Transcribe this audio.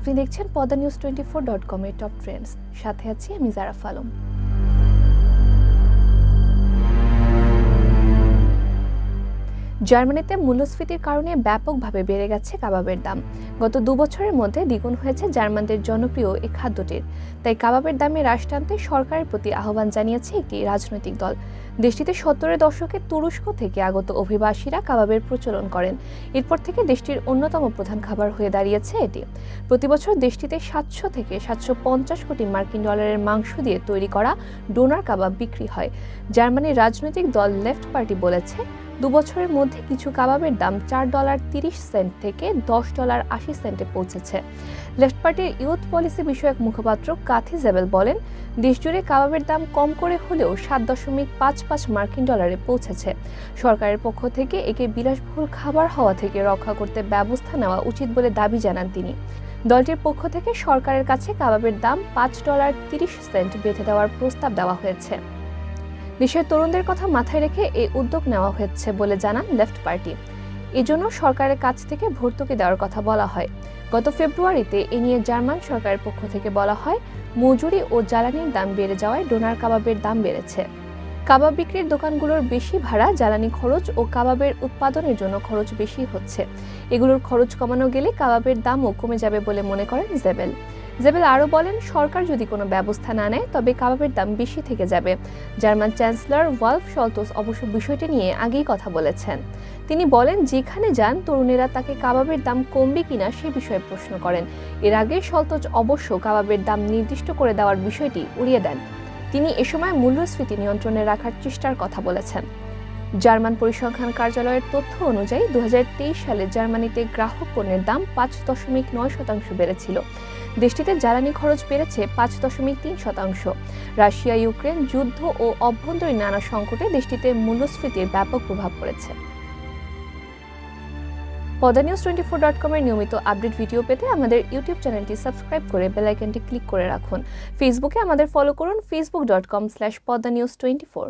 আপনি দেখছেন Padma news twenty four dot কমের টপ ট্রেন্ডস। সাথে আছি আমি জারাফ আলম। জার্মানিতে মূল্যস্ফীতির কারণে ব্যাপকভাবে বেড়ে গেছে কাবাবের দাম। গত দু বছরের মধ্যে দ্বিগুণ হয়েছে জার্মানদের জনপ্রিয় এই খাদ্যটির। তাই কাবাবের দামে হ্রাস টানতে সরকারের প্রতি আহ্বান জানিয়েছে একটি রাজনৈতিক দল। দেশটিতে সত্তরের দশকে তুরস্ক থেকে আগত অভিবাসীরা কাবাবের প্রচলন করেন। এরপর থেকে দেশটির অন্যতম প্রধান খাবার হয়ে দাঁড়িয়েছে এটি। প্রতিবছর দেশটিতে সাতশো থেকে সাতশো পঞ্চাশ কোটি মার্কিন ডলারের মাংস দিয়ে তৈরি করা ডোনার কাবাব বিক্রি হয়। জার্মানির রাজনৈতিক দল লেফট পার্টি বলেছে দু বছরের মধ্যে কিছু কাবাবের দাম চার ডলার তিরিশ সেন্ট থেকে দশ ডলার আশি সেন্টে পৌঁছেছে। লেফট পার্টির ইউথ পলিসি বিষয়ক মুখপাত্র কাথি জেবেল বলেন, দেশজুড়ে কাবাবের দাম কম করে হলেও সাত দশমিক পাঁচ পাঁচ মার্কিন ডলারে পৌঁছেছে। সরকারের পক্ষ থেকে একে বিলাসবহুল খাবার হওয়া থেকে রক্ষা করতে ব্যবস্থা নেওয়া উচিত বলে দাবি জানান তিনি। দলটির পক্ষ থেকে সরকারের কাছে কাবাবের দাম পাঁচ ডলার তিরিশ সেন্ট বেঁধে দেওয়ার প্রস্তাব দেওয়া হয়েছে। দেশের তরুণদের কথা মাথায় রেখে এই উদ্যোগ নেওয়া হচ্ছে বলে জানান লেফট পার্টি। এজন্য সরকারের কাছ থেকে ভর্তুকি দেওয়ার কথা বলা হয়। গত ফেব্রুয়ারিতে এ নিয়ে জার্মান সরকারের পক্ষ থেকে বলা হয়, মজুরি ও জ্বালানির দাম বেড়ে যাওয়ায় ডোনার কাবাবের দাম বেড়েছে। কাবাব বিক্রির দোকানগুলোর বেশি ভাড়া, জ্বালানি খরচ ও কাবাবের উৎপাদনের জন্য খরচ বেশি হচ্ছে। এগুলোর খরচ কমানো গেলে কাবাবের দামও কমে যাবে বলে মনে করেন জেবেল। জেবেল আরও বলেন, সরকার যদি কোনো ব্যবস্থা না নেয়, তবে কাবাবের দাম বেশি থেকে যাবে। জার্মান চ্যান্সেলর ওয়ালফ শলতোস অবশ্য বিষয়টি নিয়ে আগেই কথা বলেছেন। তিনি বলেন, যেখানে যান, তরুণেরা তাকে কাবাবের দাম কমবে কিনা সে বিষয়ে প্রশ্ন করেন। এর আগে শলতোজ অবশ্য কাবাবের দাম নির্দিষ্ট করে দেওয়ার বিষয়টি উড়িয়ে দেন। তিনি এ সময় মূল্যস্ফীতি নিয়ন্ত্রণে রাখার চেষ্টার কথা বলেছেন। জার্মান পরিসংখ্যান কার্যালয়ের তথ্য অনুযায়ী দু হাজার তেইশ সালে জার্মানিতে গ্রাহক পণ্যের দাম পাঁচ দশমিক নয় শতাংশ বেড়েছিল। দেশটিতে জ্বালানি খরচ বেড়েছে পাঁচ দশমিক তিন শতাংশ। রাশিয়া, ইউক্রেন যুদ্ধ ও অভ্যন্তরীণ নানা সংকটে দেশটিতে মূল্যস্ফীতির ব্যাপক প্রভাব পড়েছে। পদা নিউজ টোয়েন্টি ফোর ডট কমের নিয়মিত আপডেট ভিডিও পেতে আমাদের ইউটিউব চ্যানেলটি সাবস্ক্রাইব করে বেলাইকনটি ক্লিক করে রাখুন। ফেসবুকে আমাদের ফলো করুন Facebook dot com slash Padma news twenty four.